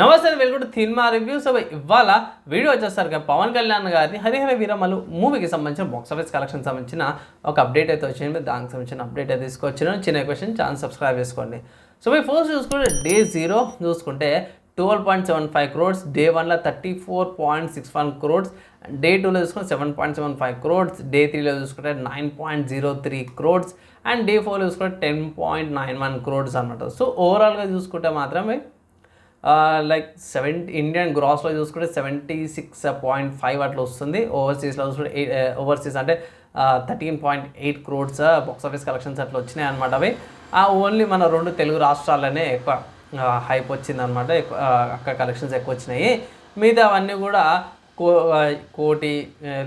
నమస్తే welcome to cinema review. So ఇవాళ video వచ్చేసరికి పవన్ కళ్యాణ్ గారి హరిహర వీరమలు మూవీకి సంబంధించిన బాక్స్ ఆఫీస్ కలెక్షన్ సంబంధించిన ఒక అప్డేట్ అయితే వచ్చింది. దానికి సంబంధించిన అప్డేట్ అయితే తీసుకొచ్చిన. చిన్న క్వశ్చన్ ఛానల్ సబ్స్క్రైబ్ చేసుకోండి. సో మీ ఫస్ట్ చూసుకుంటే డే జీరో చూసుకుంటే twelve point seven five crores day వన్లో thirty four point six one crores day టూలో చూసుకుంటే seven point seven five crores day త్రీలో చూసుకుంటే nine point zero three crores and day ఫోర్లో చూసుకుంటే ten point nine one crores అనమాట so ఓవరాల్గా చూసుకుంటే మాత్రమే లైక్ సెవెంటీ ఇండియన్ గ్రాస్లో చూసుకుంటే సెవెంటీ సిక్స్ పాయింట్ ఫైవ్ అట్లా వస్తుంది. ఓవర్సీస్లో చూసుకుంటే ఎయిట్ ఓవర్సీస్ uh, అంటే thirteen point eight crores box office collections అట్లా వచ్చినాయి అనమాట అవి. ఆ ఓన్లీ మన రెండు తెలుగు రాష్ట్రాలనే ఎక్కువ హైప్ వచ్చింది అనమాట ఎక్కువ అక్కడ కలెక్షన్స్ ఎక్కువ వచ్చినాయి. మిగతా అవన్నీ కూడా కో కోటి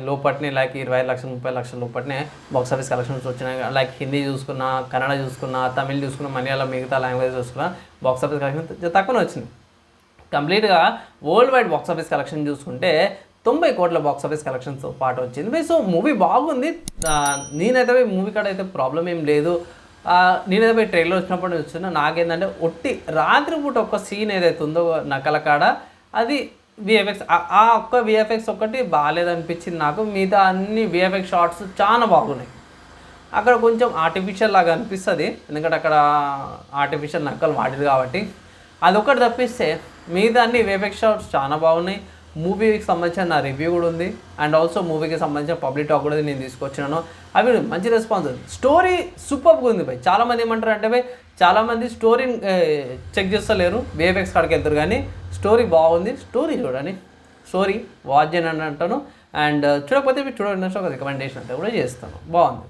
లోపట్నే లైక్ ఇరవై ఐదు లక్షలు ముప్పై లక్షల లోపట్నే బాక్స్ ఆఫీస్ కలెక్షన్స్ వచ్చినాయి. లైక్ హిందీ చూసుకున్నా కన్నడ చూసుకున్నా తమిళ్ చూసుకున్నా మలయాళం మిగతా లాంగ్వేజ్ చూసుకున్నా బాక్స్ ఆఫీస్ కలెక్షన్ తక్కువనే వచ్చింది కంప్లీట్గా world wide box office collection చూసుకుంటే తొంభై కోట్ల బాక్స్ ఆఫీస్ కలెక్షన్స్తో పాటు వచ్చింది. సో మూవీ బాగుంది. నేనైతే మూవీ కాడ అయితే ప్రాబ్లం ఏం లేదు. నేనైతే పోయి ట్రైలర్ వచ్చినప్పుడు చూస్తున్నా. నాకేంటంటే ఒట్టి రాత్రిపూట ఒక్క సీన్ ఏదైతే ఉందో నకల కాడ అది విఎఫ్ఎక్స్ ఆ ఒక్క విఎఫ్ఎక్స్ ఒకటి బాగాలేదనిపించింది నాకు. మిగతా అన్ని విఎఫ్ఎక్స్ షార్ట్స్ చాలా బాగున్నాయి. అక్కడ కొంచెం ఆర్టిఫిషియల్ లాగా అనిపిస్తుంది. ఎందుకంటే అక్కడ ఆర్టిఫిషియల్ నక్కలు వాడిరు కాబట్టి. అదొకటి తప్పిస్తే మిగతా అన్ని వేఫెక్స్ షాట్స్ చాలా బాగున్నాయి. మూవీకి సంబంధించిన నా రివ్యూ కూడా ఉంది. అండ్ ఆల్సో మూవీకి సంబంధించిన పబ్లిక్ టాక్ కూడా నేను తీసుకొచ్చినాను. అవి మంచి రెస్పాన్స్ ఉంది స్టోరీ సూపర్గా ఉంది భయ్ చాలామంది ఏమంటారు అంటే భయ్ చాలామంది స్టోరీని చెక్ చేస్తలేరు. వేఫెక్స్ కాడికి వెళ్తారు కానీ స్టోరీ బాగుంది. స్టోరీ చూడండి. స్టోరీ వాచ్ అని అంటాను. అండ్ చూడకపోతే మీరు చూడండి ఒక రికమెండేషన్ అయితే కూడా చేస్తాను. బాగుంది.